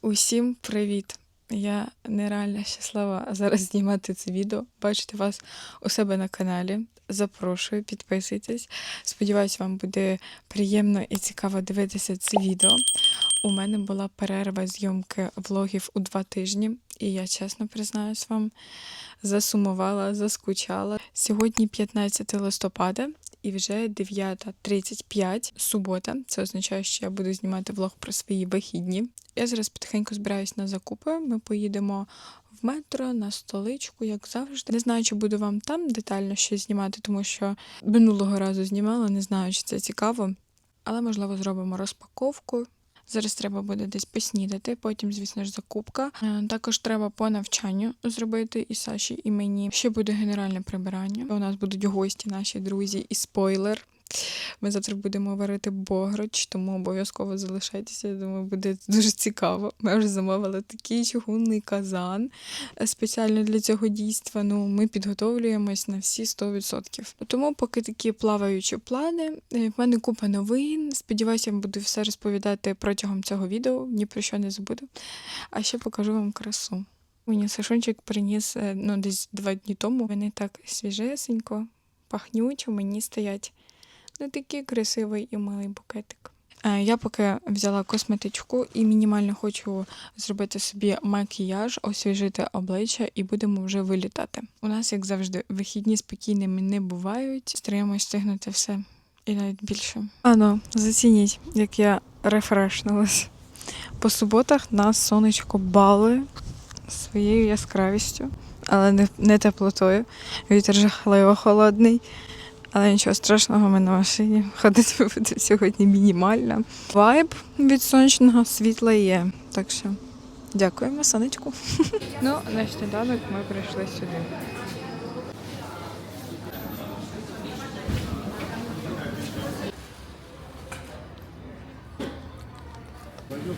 Усім привіт! Я нереально щаслива зараз знімати це відео, бачити вас у себе на каналі. Запрошую, підписуйтесь. Сподіваюсь, вам буде приємно і цікаво дивитися це відео. У мене була перерва зйомки влогів у два тижні, і я чесно признаюсь вам, засумувала, заскучала. Сьогодні 15 листопада і вже 9.35 субота. Це означає, що я буду знімати влог про свої вихідні. Я зараз потихеньку збираюсь на закупи. Ми поїдемо в метро на столичку, як завжди. Не знаю, чи буду вам там детально щось знімати, тому що минулого разу знімала, не знаю, чи це цікаво. Але можливо зробимо розпаковку. Зараз треба буде десь поснідати, потім, звісно ж, закупка. Е, Також треба по навчанню зробити і Саші, і мені. Ще буде генеральне прибирання. У нас будуть гості, наші друзі, і спойлер. Ми завтра будемо варити бограч, тому обов'язково залишайтеся. Я думаю, буде дуже цікаво. Ми вже замовили такий чугунний казан е, спеціально для цього дійства. Ну, ми підготовлюємось на всі 100%. Тому поки такі плаваючі плани. Е, В мене купа новин. Сподіваюся, я буду все розповідати протягом цього відео, ні про що не забуду. А ще покажу вам красу. Мені Сашончик приніс е, ну, десь два дні тому. Вони так свіжесенько, пахнють, у мені стоять. Ну, такий красивий і милий букетик. Е, Я поки взяла косметичку і мінімально хочу зробити собі макіяж, освіжити обличчя і будемо вже вилітати. У нас, як завжди, вихідні спокійними не бувають. Стараємось встигнути все і навіть більше. Ано, зацініть, як я рефрешнулась. По суботах нас сонечко балує своєю яскравістю, але не, не теплотою. Вітер жахливо холодний. Але нічого страшного, ми на машині. Ходити буде сьогодні мінімально. Вайб від сонячного світла є. Так що дякуємо, сонечку. Ну, на сніданок ми прийшли сюди.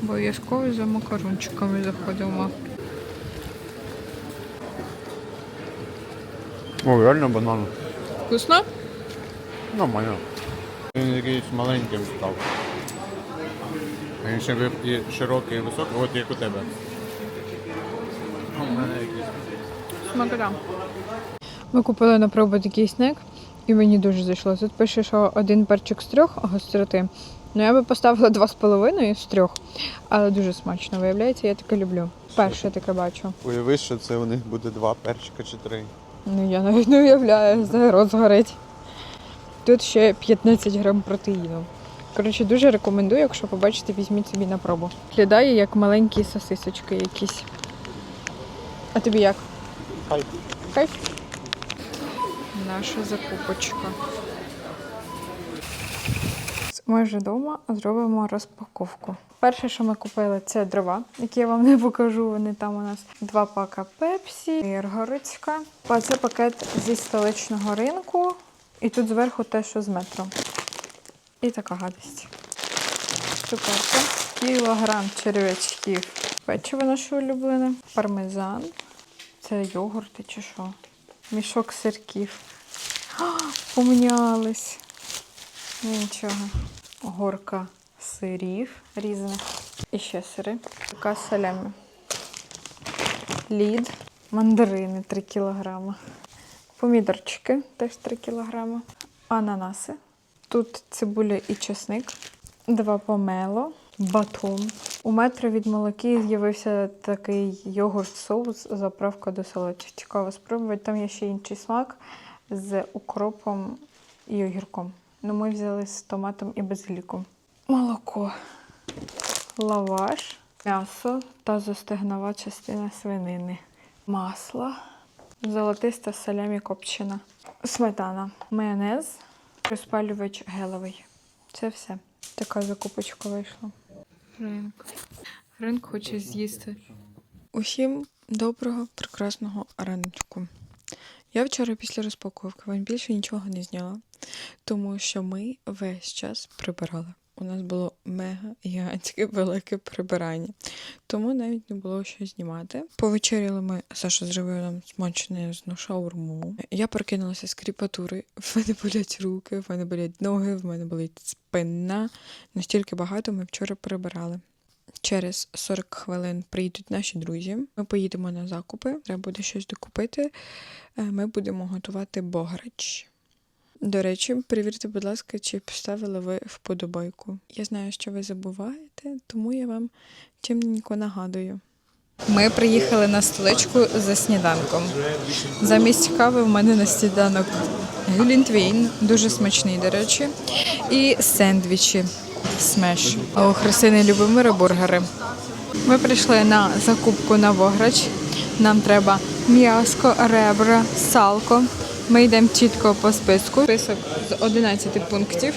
Обов'язково за макарунчиками заходимо. О, реально банан. Вкусно? Нормально. Він якийсь маленьким став. А Він ще ви- і широкий, і високий, от як у тебе. Ну, У мене якийсь. Смакота. Ми купили на пробу такий снек, і мені дуже зайшло. Тут пише, що один перчик з трьох гостроти. Ну я би поставила два з половиною з трьох, але дуже смачно. Виявляється, я таке люблю. Перше таке бачу. Уяви, що це у них буде два перчика чи три. Ну я навіть не уявляю, знаю, рот згорить. Тут ще 15 грам протеїну. Коротше, дуже рекомендую, якщо побачите, візьміть собі на пробу. Глядає як маленькі сосисочки якісь. А тобі як? Хай. Кайф. Наша закупочка. Ми вже вдома зробимо розпаковку. Перше, що ми купили, це дрова, які я вам не покажу. Вони там у нас два пака пепсі, Іргородська. А це пакет зі столичного ринку. І тут зверху те, що з метро. І така гадость. Цукерка. Кілограм черв'ячків. Печиво наше улюблене. Пармезан. Це йогурти чи що? Мішок сирків. А, помінялись. Ну нічого. Горка сирів різних. І ще сири. Така салями. Лід. Мандарини 3 кілограма. Помідорчики теж 3 кілограма. Ананаси. Тут цибуля і чесник. Два помело. Батон. У метро від молоки з'явився такий йогурт-соус, заправка до салатів. Цікаво спробувати. Там є ще інший смак з укропом і огірком. Ну, ми взяли з томатом і базиліком. Молоко, лаваш, м'ясо та застигнова частина свинини, масло, золотиста салямі копчена, сметана, майонез, розпалювач гелевий. Це все. Така закупочка вийшла. Ринк. Ринк хоче з'їсти. Усім доброго, прекрасного раночку. Я вчора після розпаковки вам більше нічого не зняла, тому що ми весь час прибирали. У нас було мега гігантське велике прибирання, тому навіть не було що знімати. Повечеряли ми Саша зробив нам смачну шаурму. Я прокинулася з кріпатури. В мене болять руки, в мене болять ноги, в мене болить спина. Настільки багато ми вчора прибирали. через 40 хвилин приїдуть наші друзі. Ми поїдемо на закупи, треба буде щось докупити. Е, Ми будемо готувати бограч. До речі, перевірте, будь ласка, чи поставили ви вподобайку. Я знаю, що ви забуваєте, тому я вам чимненько нагадую. Ми приїхали на столичку за сніданком. Замість кави в мене на сніданок глінтвейн, дуже смачний, до речі, і сендвічі смеш. А у Христини Любомира бургери. Ми прийшли на закупку на Вограч. Нам треба м'яско, ребра, салко. Ми йдемо чітко по списку. Список з 11 пунктів.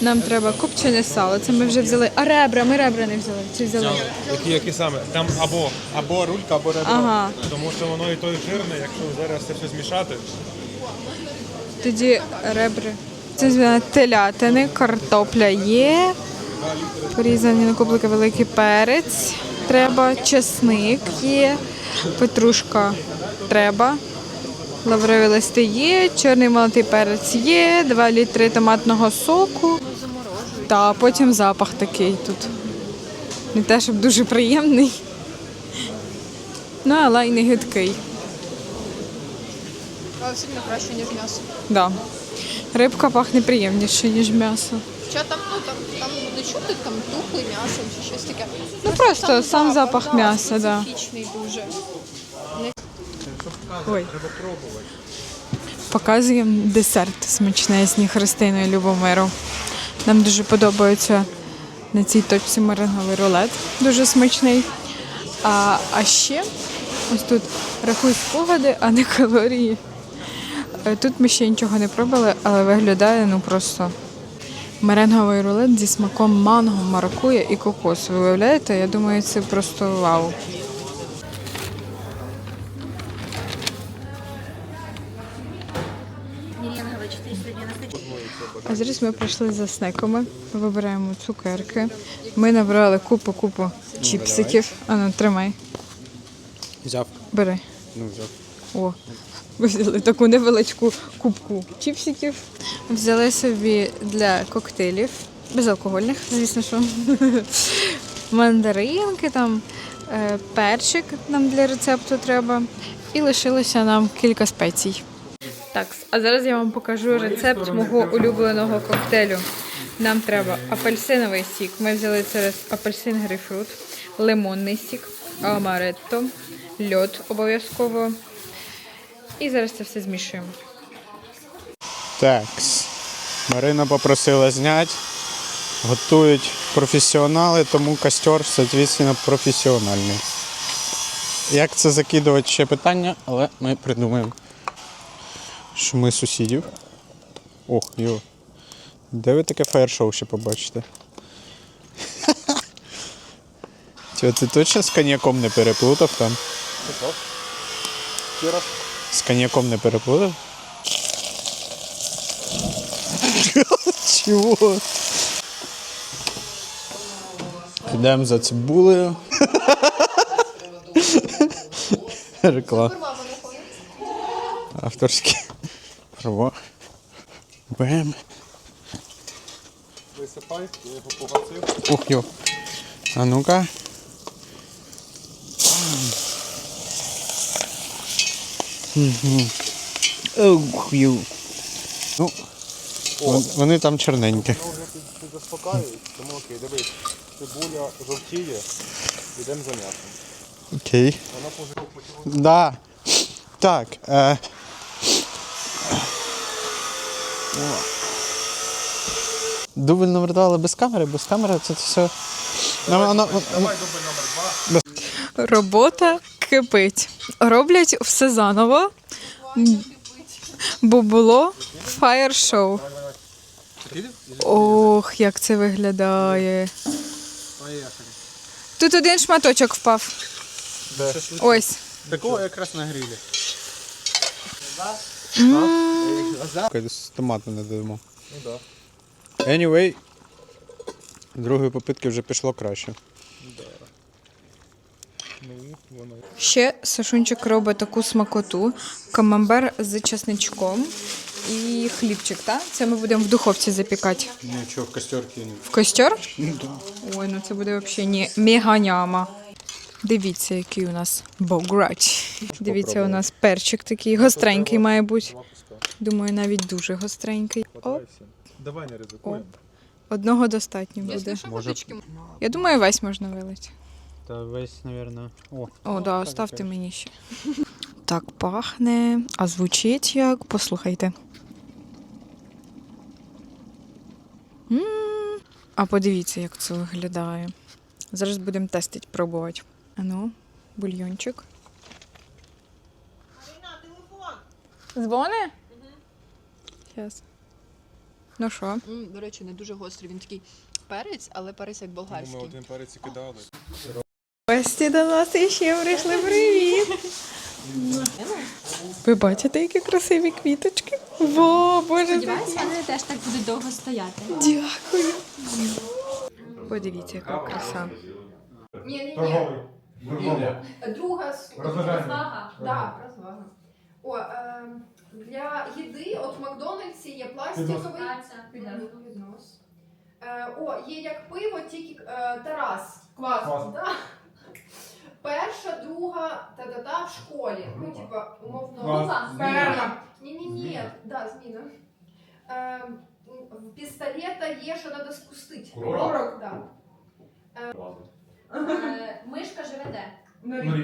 Нам треба копчене сало. Це ми вже взяли. А ребра, ми ребра не взяли. Чи взяли? Які, які саме? Там або, або рулька, або ребро. Ага. Тому що воно і то і жирне, якщо зараз це все змішати. Тоді ребри. Це телятини, картопля є. Порізані на кублики великий перець. Треба, чесник є, петрушка треба. Лаврові листи є, чорний молотий перець є, 2 літри томатного соку. Та потім запах такий тут. Не те, щоб дуже приємний. Ну, але й не гидкий. Але сильно краще, ніж м'ясо. Да. Рибка пахне приємніше, ніж м'ясо. Хоча там, ну, там, там не чути там тухле м'ясо чи щось таке. Ну просто сам запах м'яса, да. Специфічний дуже. Ой. Показуємо десерт смачнезні Христиною Любомиру. Нам дуже подобається на цій точці маринговий рулет. Дуже смачний. А, а ще ось тут рахуй спогади, а не калорії. Е, Тут ми ще нічого не пробували, але виглядає ну просто меренговий рулет зі смаком манго, маракуя і кокосу. Ви уявляєте? Я думаю, це просто вау. А зараз ми прийшли за снеками, вибираємо цукерки. Ми набрали купу-купу чіпсиків. А ну, тримай, Взяв. бери. Ну, взяв. О, ми взяли таку невеличку кубку чіпсиків. Взяли собі для коктейлів, безалкогольних, звісно, що. Мандаринки, там, е, перчик нам для рецепту треба. І лишилося нам кілька спецій. Так, а зараз я вам покажу рецепт мого улюбленого коктейлю. Нам треба апельсиновий сік. Ми взяли через апельсин грейпфрут, лимонний сік, амаретто, льод обов'язково. І зараз це все змішуємо. Так. Марина попросила зняти. Готують професіонали, тому костер, соответственно, професіональний. Як це закидувати ще питання, але ми придумаємо. Що ми сусідів. Ох, йо. Де ви таке фаєр-шоу ще побачите? Тьо, ти точно з коньяком не переплутав там? З коньяком не переплутав? Чого? Йдемо за цибулею. Реклама. Авторські права. Бем. Висипай, я його погасив. Ух, йо. А ну-ка. Ух, йо. Ну, вон- вони там чорненькі. Воно вже під- підзаспокаюють, тому окей, дивись. Цибуля жовтіє, йдемо за м'ясом. Окей. Вона поживу Да. Так. Е... Дубль номер два, але без камери, без камери це все. Ну, воно- воно- Давай дубль номер два. Робота кипить. Роблять все заново. М, Бо було фаєр-шоу. Ох, як це виглядає. Тут один шматочок впав. Ось. Такого якраз на грилі. З томату не додамо. Ну да. Anyway, другої попитки вже пішло краще. Ну. Ще Сашунчик робить таку смакоту, камамбер з чесничком і хлібчик, так? Це ми будемо в духовці запікати. Нічого, в костер кинуть. В костер? Ой, ну це буде взагалі не меганяма. Дивіться, який у нас бограч. Дивіться, у нас перчик такий гостренький має бути. Думаю, навіть дуже гостренький. Оп, Давай не ризикуємо. Одного достатньо буде. Якщо водички. Я думаю, весь можна вилити. Та весь, мабуть. О, О, да, оставте мені ще. Так пахне, а звучить як. Послухайте. м А подивіться, як це виглядає. Зараз будемо тестити, пробувати. Ану, бульйончик. Дзвони? Зараз. Ну що? М, До речі, не дуже гострий. Він такий перець, але перець як Ми болгарський. один перець і кидали. Гості до нас іще прийшли. Привіт! Ви бачите, які красиві квіточки? Во, боже, Сподіваюсь, вони теж так будуть довго стояти. Дякую. Подивіться, яка краса. Ні, ні, ні. Друга с- розвага. Да, розвага. О, е, для їди от в Макдональдсі є пластиковий піднос. Е, о, є як пиво, тільки е, Тарас. Квас. Да. Перша, друга, та-та-та в школі. Ну, типа, умовно. Зміна. Ні-ні-ні, да, зміна. Е, в пістолета є, що треба спустити. Курок. Да. Мишка живе де? Так.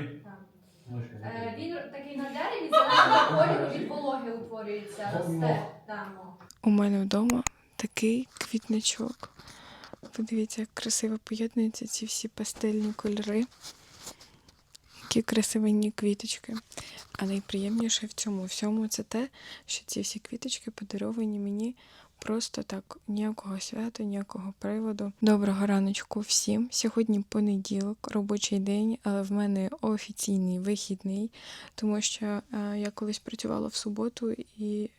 Е, Він такий на дереві, зеленого кольору від вологи утворюється, росте там. У мене вдома такий квітничок. Подивіться, як красиво поєднуються ці всі пастельні кольори. Які красивенні квіточки. А найприємніше в цьому всьому це те, що ці всі квіточки подаровані мені просто так, ніякого свята, ніякого приводу. Доброго раночку всім. Сьогодні понеділок, робочий день, але в мене офіційний вихідний, тому що е, я колись працювала в суботу і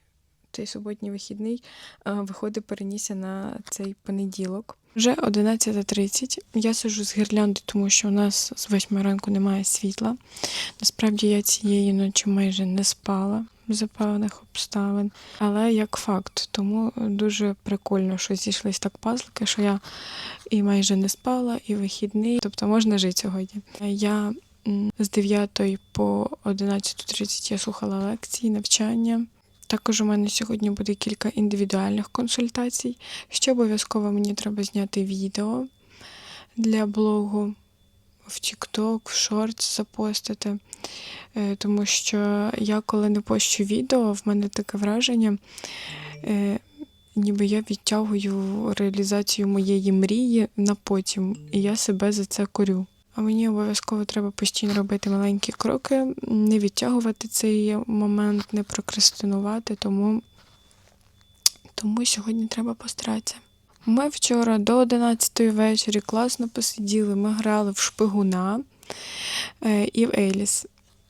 цей суботній вихідний е, виходить перенісся на цей понеділок. Вже 11.30. Я сижу з гірлянди, тому що у нас з 8 ранку немає світла. Насправді я цієї ночі майже не спала з певних обставин. Але як факт, тому дуже прикольно, що зійшлись так пазлики, що я і майже не спала, і вихідний. Тобто можна жити сьогодні. Я з 9 по 11.30 я слухала лекції, навчання. Також у мене сьогодні буде кілька індивідуальних консультацій. Ще обов'язково мені треба зняти відео для блогу в TikTok, в Shorts запостити. Е, Тому що я, коли не пощу відео, в мене таке враження, е, ніби я відтягую реалізацію моєї мрії на потім, і я себе за це корю. А мені обов'язково треба постійно робити маленькі кроки, не відтягувати цей момент, не прокрастинувати, тому, тому сьогодні треба постаратися. Ми вчора до 11 вечора класно посиділи, ми грали в шпигуна е, і в Еліс.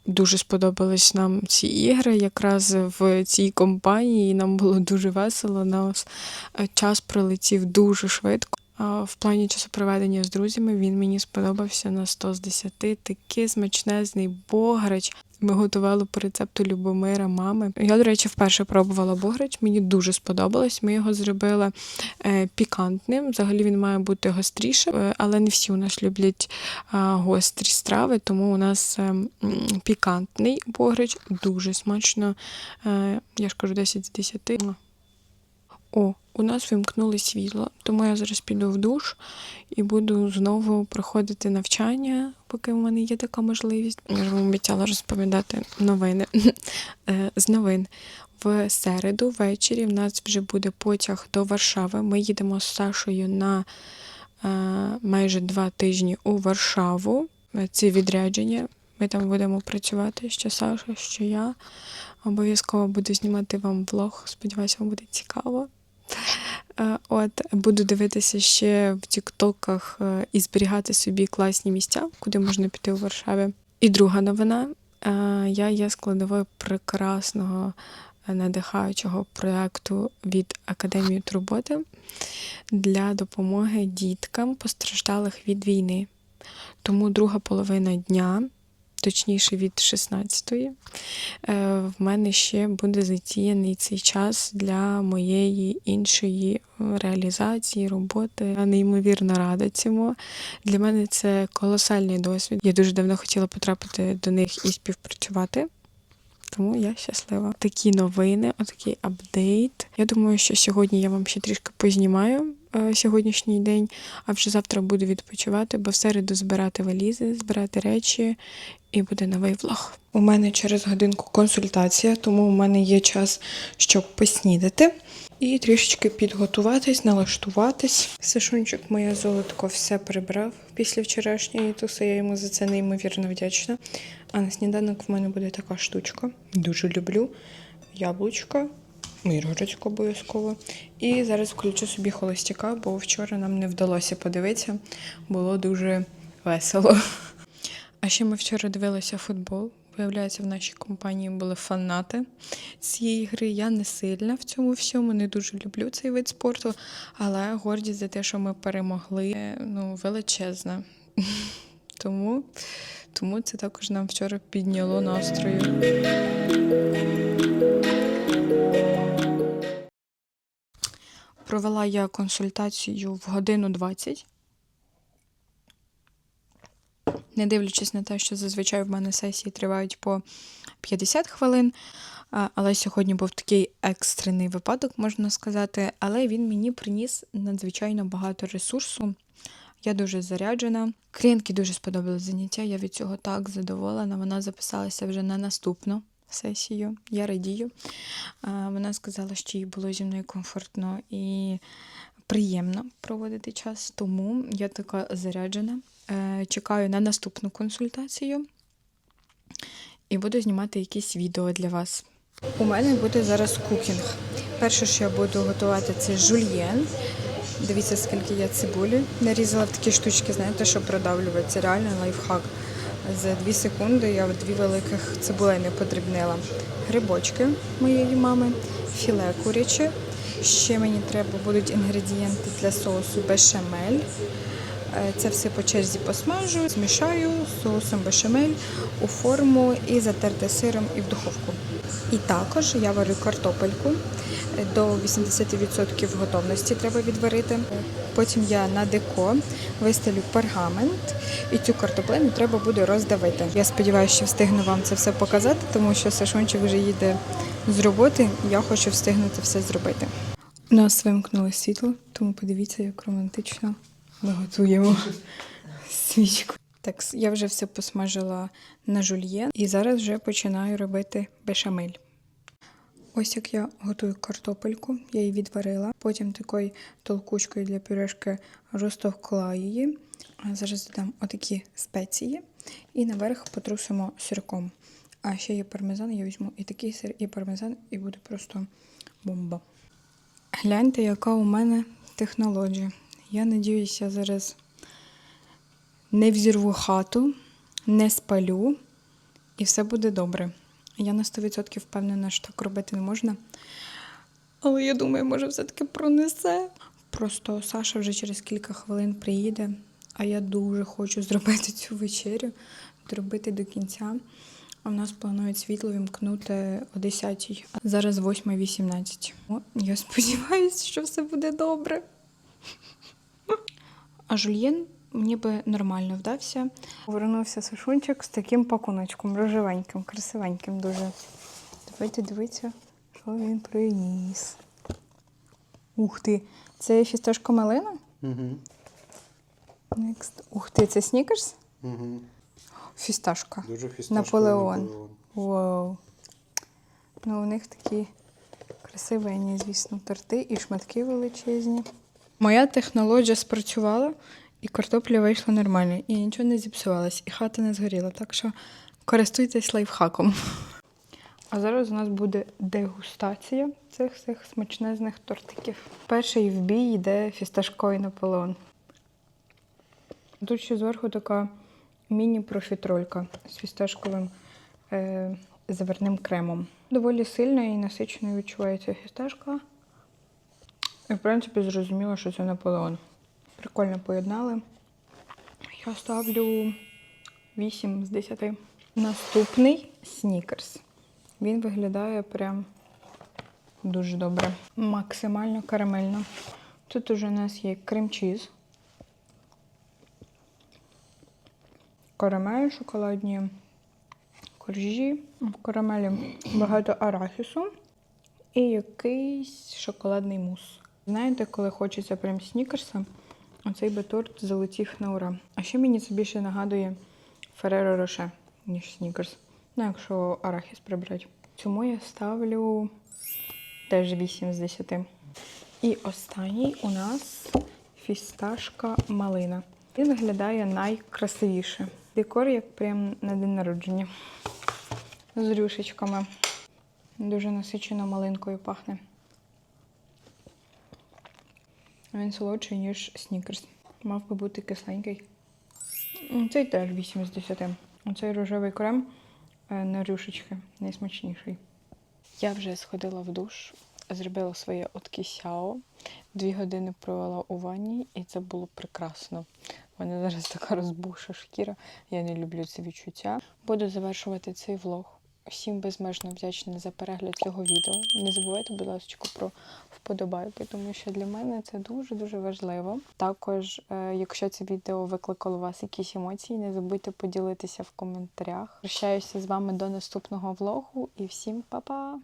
Дуже сподобались нам ці ігри. Якраз в цій компанії нам було дуже весело. Нас е, час пролетів дуже швидко. В плані часопроведення з друзями він мені сподобався на 100 з 10. Такий смачнезний бограч. Ми готували по рецепту Любомира мами. Я, до речі, вперше пробувала бограч. Мені дуже сподобалось. Ми його зробили е, пікантним. Взагалі він має бути гостріше, е, але не всі у нас люблять гострі страви, тому у нас е, пікантний бограч дуже смачно. Я ж кажу 10 з 10. О, у нас вимкнули світло, тому я зараз піду в душ і буду знову проходити навчання, поки в мене є така можливість. Я вам обіцяла розповідати новини Е, з новин. В середу ввечері в нас вже буде потяг до Варшави. Ми їдемо з Сашою на е, майже два тижні у Варшаву. Це відрядження. Ми там будемо працювати, що Саша, що я. Обов'язково буду знімати вам влог. Сподіваюся, вам буде цікаво. Е, От буду дивитися ще в тіктоках е, і зберігати собі класні місця, куди можна піти у Варшаві. І друга новина. Е, Я є складовою прекрасного надихаючого проєкту від Академії Турботи для допомоги діткам, постраждалих від війни. Тому друга половина дня точніше від 16-ї, е, в мене ще буде затіяний цей час для моєї іншої реалізації, роботи. Я неймовірно рада цьому. Для мене це колосальний досвід. Я дуже давно хотіла потрапити до них і співпрацювати. Тому я щаслива. Такі новини, отакий апдейт. Я думаю, що сьогодні я вам ще трішки познімаю е, сьогоднішній день, а вже завтра буду відпочивати, бо в середу збирати валізи, збирати речі, і буде новий влог. У мене через годинку консультація, тому у мене є час, щоб поснідати і трішечки підготуватись, налаштуватись. Сашунчик, моє золотко, все прибрав після вчорашньої туси. Я йому за це неймовірно вдячна. А на сніданок в мене буде така штучка. Дуже люблю. Яблучко, миргородсько обов'язково. І зараз включу собі холостяка, бо вчора нам не вдалося подивитися. Було дуже весело. А ще ми вчора дивилися футбол. Виявляється, в нашій компанії були фанати цієї гри. Я не сильна в цьому всьому, не дуже люблю цей вид спорту, але гордість за те, що ми перемогли, е, ну, величезна. Тому, тому це також нам вчора підняло настрою. Провела я консультацію в годину 20. Не дивлячись на те, що зазвичай в мене сесії тривають по 50 хвилин. Але сьогодні був такий екстрений випадок, можна сказати. Але він мені приніс надзвичайно багато ресурсу. Я дуже заряджена. Клієнтки дуже сподобалось заняття. Я від цього так задоволена. Вона записалася вже на наступну сесію. Я радію. Вона сказала, що їй було зі мною комфортно і приємно проводити час, тому я така заряджена. Е, Чекаю на наступну консультацію і буду знімати якісь відео для вас. У мене буде зараз кукінг. Перше, що я буду готувати, це жульєн. Дивіться, скільки я цибулі нарізала в такі штучки, знаєте, що продавлювати. Реально лайфхак. За 2 секунди я дві великих цибулини подрібнила. Грибочки моєї мами, філе куряче. Ще мені треба будуть інгредієнти для соусу бешамель. Е, Це все по черзі посмажу, змішаю соусом бешамель у форму і затерте сиром і в духовку. І також я варю картопельку е, до 80% готовності треба відварити. Потім я на деко вистелю пергамент і цю картоплину треба буде роздавити. Я сподіваюся, що встигну вам це все показати, тому що Сашончик вже їде з роботи. Я хочу встигнути все зробити. У нас вимкнуло світло, тому подивіться, як романтично ми готуємо свічку. Так, я вже все посмажила на жульєн і зараз вже починаю робити бешамель. Ось як я готую картопельку, я її відварила, потім такою толкучкою для пюрешки розтовкла її. Зараз додам отакі спеції і наверх потрусимо сирком. А ще є пармезан, я візьму і такий сир, і пармезан, і буде просто бомба. Гляньте, яка у мене технологія. Я надіюся, зараз не взірву хату, не спалю, і все буде добре. Я на 100% впевнена, що так робити не можна. Але я думаю, може, все-таки пронесе. Просто Саша вже через кілька хвилин приїде, а я дуже хочу зробити цю вечерю, зробити до кінця. А в нас планують світло вімкнути о 10-й. Зараз 8.18. О, Я сподіваюся, що все буде добре. А жульєн ніби нормально вдався. Повернувся Сашунчик з таким пакуночком, рожевеньким, красивеньким дуже. Давайте дивіться, що він приніс. Ух ти! Це фісташка малина? Угу. Next. Ух ти, це снікерс? Угу. Фісташка. Дуже фісташковий Наполеон. Наполеон. Вау. Ну, у них такі красивенні, звісно, торти і шматки величезні. Моя технологія спрацювала, і картопля вийшла нормально, і нічого не зіпсувалось, і хата не згоріла. Так що користуйтесь лайфхаком. А зараз у нас буде дегустація цих всіх смачнезних тортиків. Перший в бій йде фісташковий Наполеон. Тут ще зверху така міні-профітролька з фісташковим е, заварним кремом. Доволі сильно і насичено відчувається фісташка. І, в принципі, зрозуміло, що це Наполеон. Прикольно поєднали. Я ставлю 8 з 10. Наступний снікерс. Він виглядає прям дуже добре. Максимально карамельно. Тут уже у нас є крем-чіз. Карамель, шоколадні коржі. В карамелі багато арахісу і якийсь шоколадний мус. Знаєте, коли хочеться прям снікерса, оцей би торт залетів на ура. А ще мені це більше нагадує Фереро Роше, ніж снікерс. Ну, якщо арахіс прибрати. Цьому я ставлю теж 8 з 10. І останній у нас фісташка малина. Він виглядає найкрасивіше. Декор як прям на день народження. З рюшечками. Дуже насичено малинкою пахне. Він солодший, ніж снікерс. Мав би бути кисленький. Цей теж 8 з 10. Оцей рожевий крем е, на рюшечки найсмачніший. Я вже сходила в душ, зробила своє откисяо. Дві години провела у ванні, і це було прекрасно. У мене зараз така розбуша шкіра. Я не люблю це відчуття. Буду завершувати цей влог. Всім безмежно вдячна за перегляд цього відео. Не забувайте, будь ласка, про вподобайки, тому що для мене це дуже-дуже важливо. Також, е, якщо це відео викликало у вас якісь емоції, не забудьте поділитися в коментарях. Прощаюся з вами до наступного влогу і всім па-па!